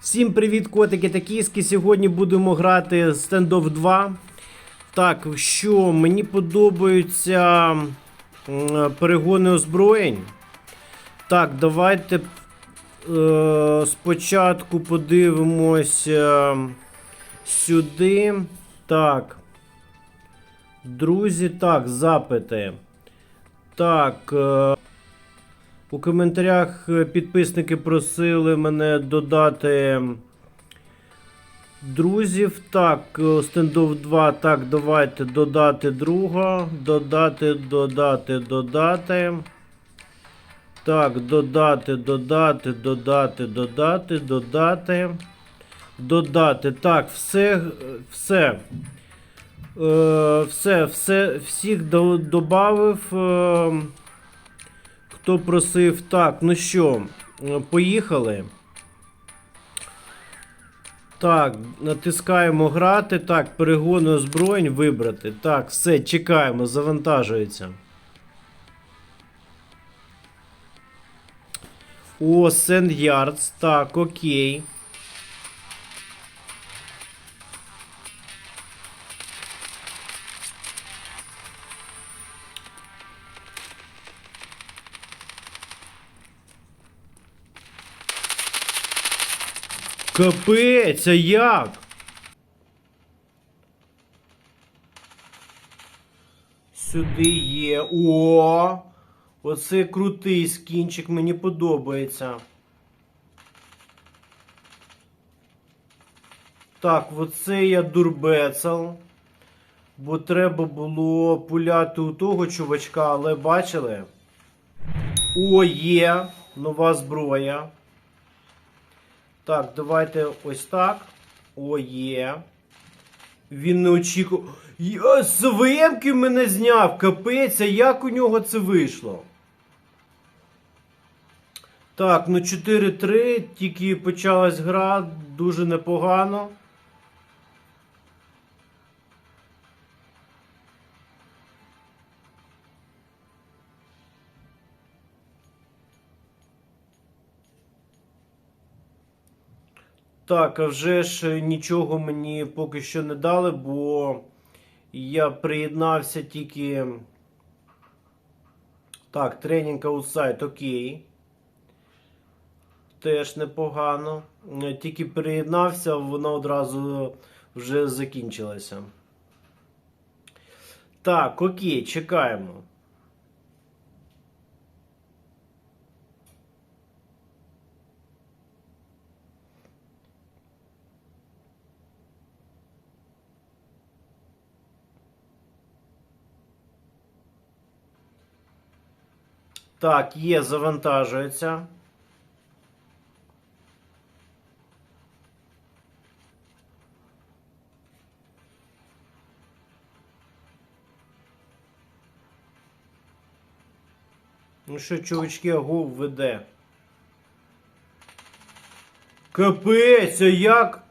Всім привіт, котики та кіски. Сьогодні будемо грати Standoff 2. Так, що мені подобаються перегони озброєнь. Так, давайте е, спочатку подивимося сюди. Так. Друзі, так, запити. Так. Е, у коментарях е, підписники просили мене додати друзів. Так, Standoff 2. Так, давайте додати друга. Додати, додати, додати. Так, додати, додати, додати, додати, додати. Додати. Так, все. е, Все. Е, все, все, всіх до, добавив. Е, Хто просив так, ну що, е, поїхали. Так, натискаємо грати. Так, перегони озброєнь вибрати. Так, все, чекаємо, завантажується. О, Сенд Ярдс. Так, окей. Капець, а як? Сюди є. О! Оце крутий скінчик, мені подобається. Так, оце я дурбецел. Бо треба було пуляти у того чувачка, але бачили? О, є! Нова зброя. Так, давайте ось так. О, є. Він не очікував. З ВМки мене зняв, капець, а як у нього це вийшло? Так, ну 4-3, тільки почалась гра, дуже непогано. Так, а вже ж нічого мені поки що не дали, бо я приєднався тільки. Так, тренінг аутсайд, окей. Теж непогано. Тільки приєднався, вона одразу вже закінчилася. Так, окей, чекаємо. Так, є, завантажується. Ну що, чувачки, агов веде. Капець, а як?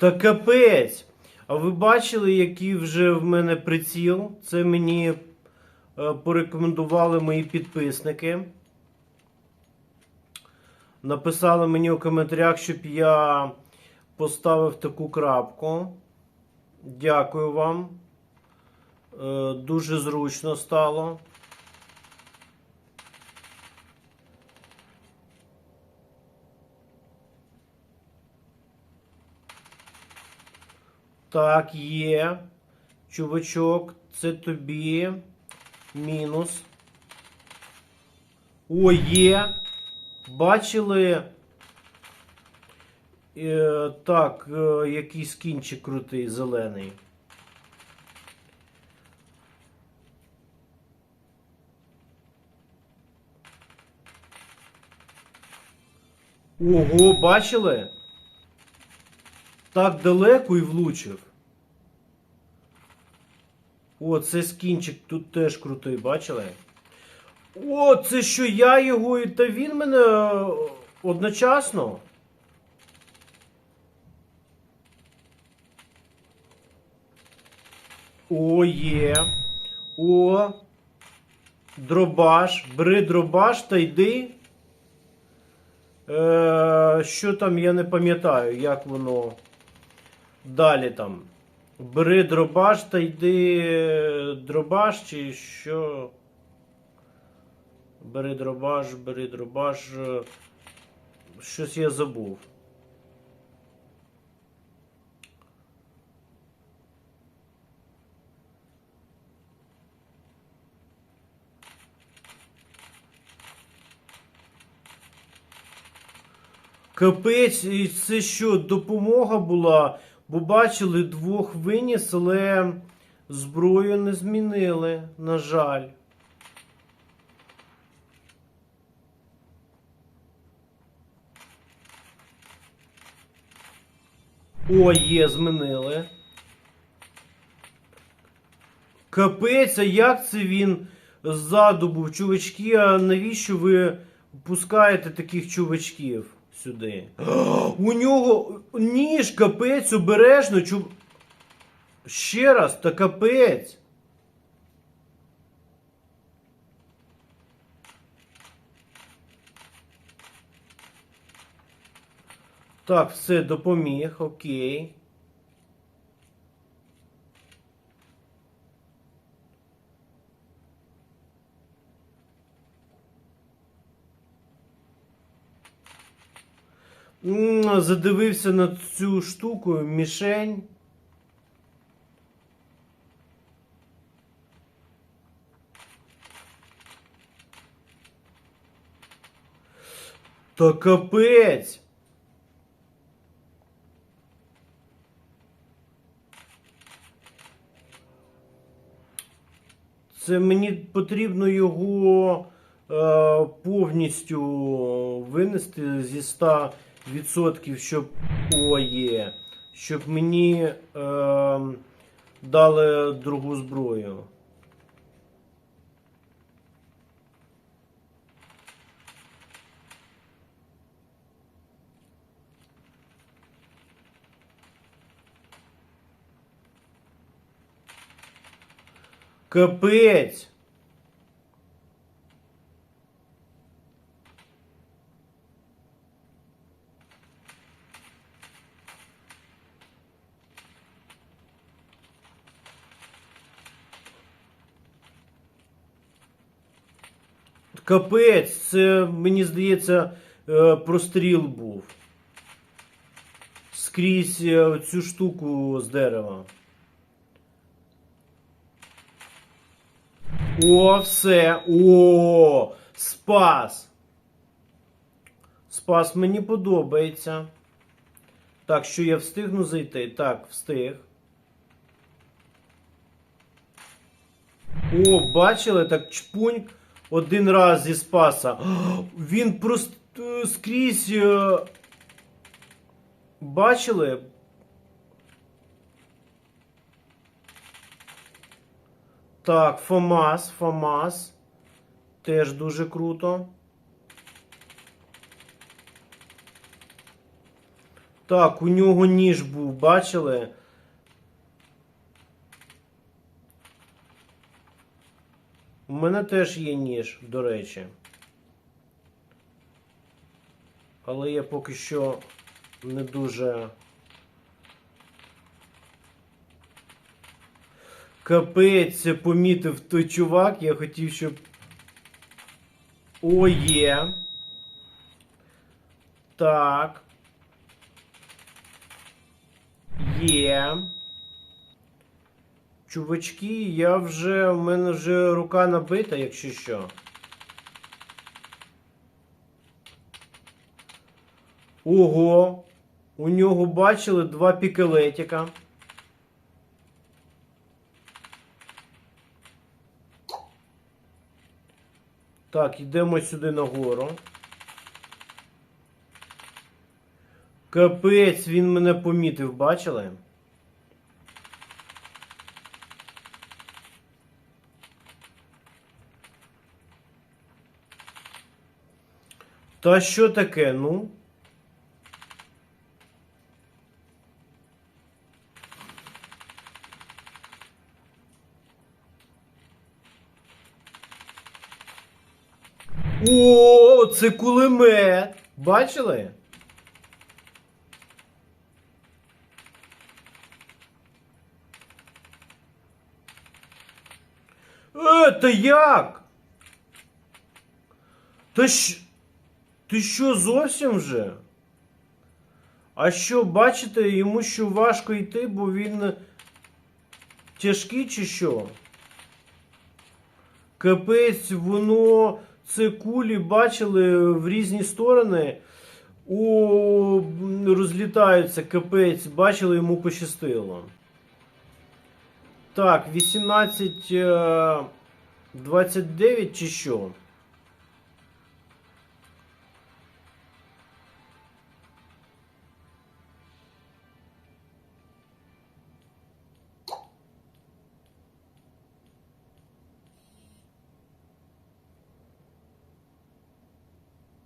Та капець! А ви бачили, який вже в мене приціл? Це мені е, порекомендували мої підписники. Написали мені у коментарях, щоб я поставив таку крапку. Дякую вам. Е, Дуже зручно стало. Так, є. Чувачок, це тобі. Мінус. О, є. Бачили. Е, так, е, якийсь кінчик крутий, зелений. Ого, бачили? Так далеко і влучив. О, це скінчик тут теж крутий, бачили? О, це що я його і та він мене е, одночасно? О, є. О. Дробаш. Бери дробаш та йди. Е, що там, я не пам'ятаю, як воно. Далі там. Бери дробаш та йди. Дробаш чи що. Бери дробаш, бери дробаш. Щось я забув. Капець, це що, допомога була? Бо бачили, двох виніс, але зброю не змінили, на жаль. О, є, змінили. Капець, а як це він ззаду був? Чувачки, а навіщо ви пускаєте таких чувачків сюди? У нього ніж, капець, обережно. Чу... Ще раз, та капець. Так, все, допоміг, окей. Задивився на цю штуку, мішень. Та капець. Це мені потрібно його е, повністю винести зі 100%, щоб о, є, щоб мені е, дали другу зброю. Капець. Капець, це, мені здається, е, простріл був. Скрізь е, цю штуку з дерева. О, все. О, спас. Спас мені подобається. Так, що я встигну зайти? Так, встиг. О, бачили, так чпунь один раз зі спаса. Він просто е, скрізь. е, Бачили? Так, Фомас, Фомас. Теж дуже круто. Так, у нього ніж був, бачили? У мене теж є ніж, до речі. Але я поки що не дуже. Капець, помітив той чувак, я хотів, щоб. О, є. Так. Є. Чувачки, я вже. У мене вже рука набита, якщо що. Ого! У нього бачили два пікелетіка. Так, йдемо сюди нагору. Капець, він мене помітив, бачили? Та що таке, ну? О, це кулемет! Бачили? Е, та як? Та щ... Ти що зовсім вже? А що, бачите, йому що важко йти, бо він тяжкий чи що? Капець, воно це кулі бачили в різні сторони. О, розлітаються, капець, бачили, йому пощастило. Так, 18, е, 29 чи що?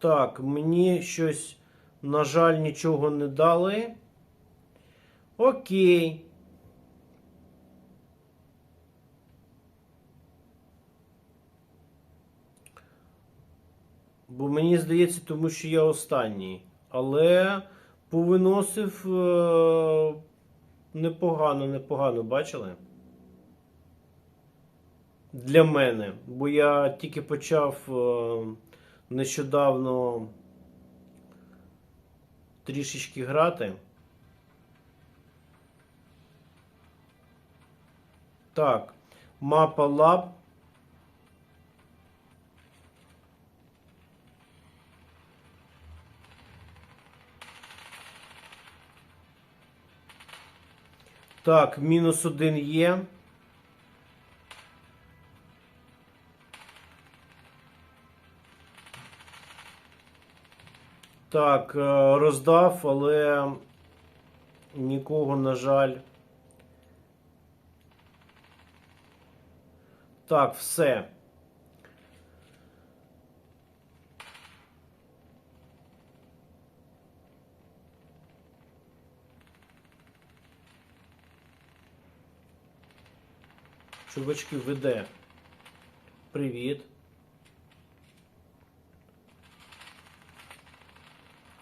Так, мені щось, на жаль, нічого не дали. Окей. Бо мені здається, тому що я останній. Але повиносив е- непогано, непогано, бачили? Для мене. Бо я тільки почав е- нещодавно трішечки грати. Так, мапа лаб. Так, мінус один є. Так, е, роздав, але нікого, на жаль. Так, все. Чувачки, веде. Привіт.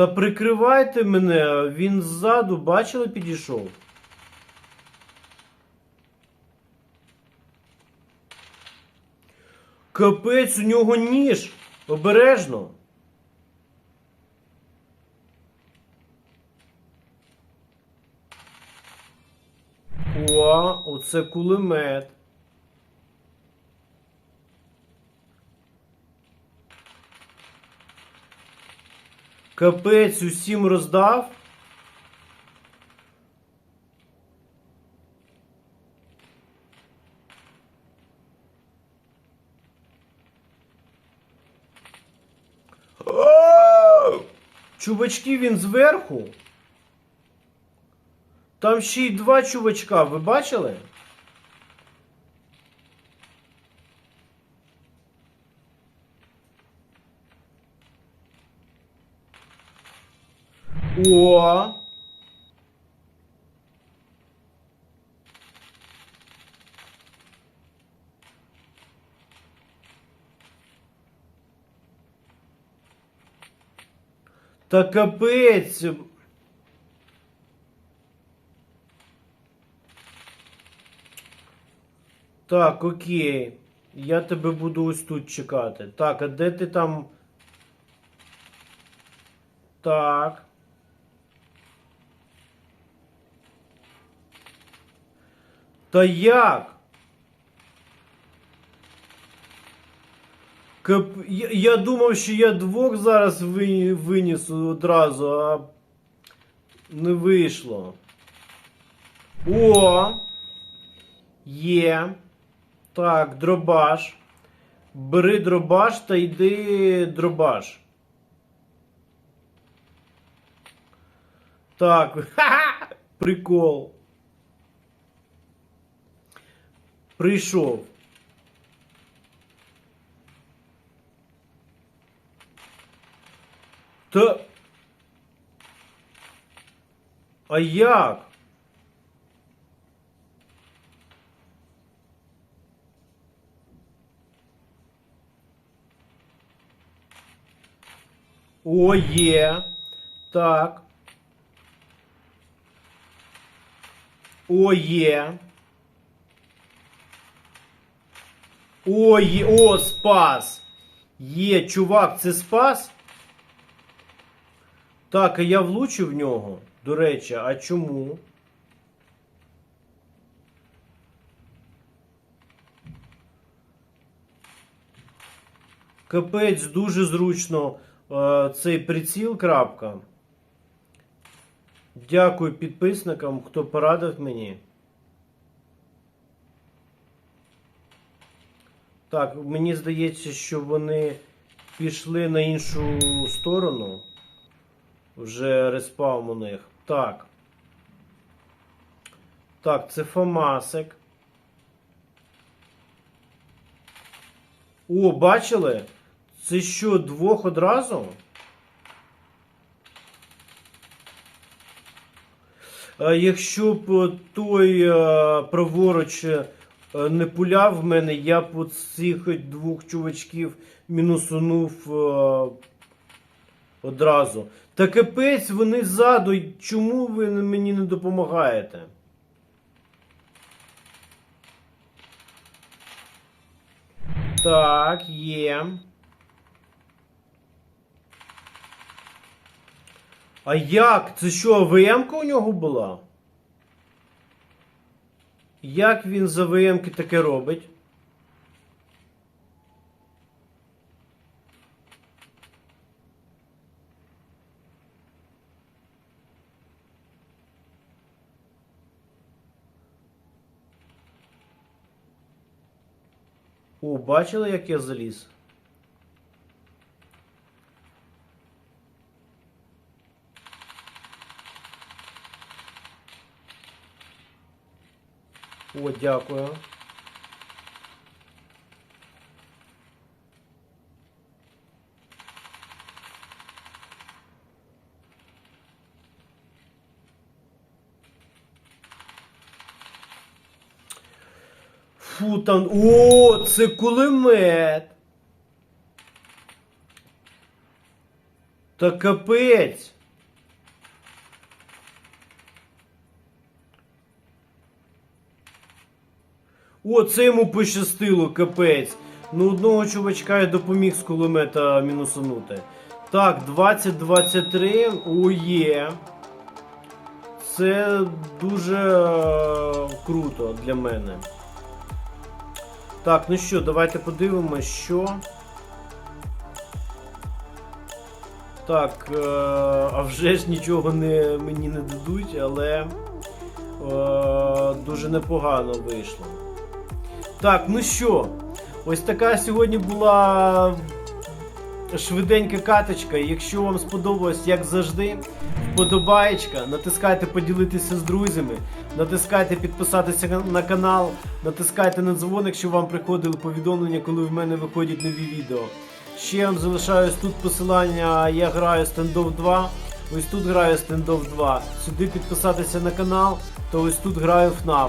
Та прикривайте мене, він ззаду, бачили, підійшов. Капець, у нього ніж. Обережно. О, оце кулемет. Капець усім роздав. Чувачки він зверху. Там ще й два чувачка, ви бачили? О! Та капець. Так, окей. Я тебе буду ось тут чекати. Так, а де ти там? Так. Та як? Я, я думав, що я двох зараз ви... виніс одразу, а не вийшло. О! Є. Так, дробаш. Бери дробаш та йди дробаш. Так. Ха-ха! Прикол. Прийшов. Та. А як? О. Так. О, є. О, є. О, спас. Є, чувак, це спас? Так, а я влучив в нього. До речі, а чому? Капець, дуже зручно е, цей приціл крапка. Дякую підписникам, хто порадив мені. Так, мені здається, що вони пішли на іншу сторону. Вже респаум у них. Так. Так, це Фомасик. О, бачили? Це що, двох одразу? Якщо б е, той е, праворуч е, не пуляв в мене, я б цих двох чувачків мінусунув е, одразу. Та капець, вони ззаду. Чому ви мені не допомагаєте? Так, є. А як? Це що, АВМ-ка у нього була? Як він за АВМ-ки таке робить? О, бачили, як я заліз? О, дякую. Фу, там. О, це кулемет. Та капець. О, це йому пощастило, капець. Ну, одного чувачка я допоміг з кулемета мінусанути. Так, 20-23. О. Це дуже е, круто для мене. Так, ну що, давайте подивимось, що. Так, е, а вже ж нічого не, мені не дадуть, але е, дуже непогано вийшло. Так, ну що, ось така сьогодні була швиденька каточка. Якщо вам сподобалось, як завжди, вподобаєчка, натискайте поділитися з друзями, натискайте підписатися на- на канал, натискайте на дзвоник, щоб вам приходили повідомлення, коли в мене виходять нові відео. Ще вам залишаюсь тут посилання, я граю Standoff 2. Ось тут граю Standoff 2. Сюди підписатися на канал, то ось тут граю FNAF.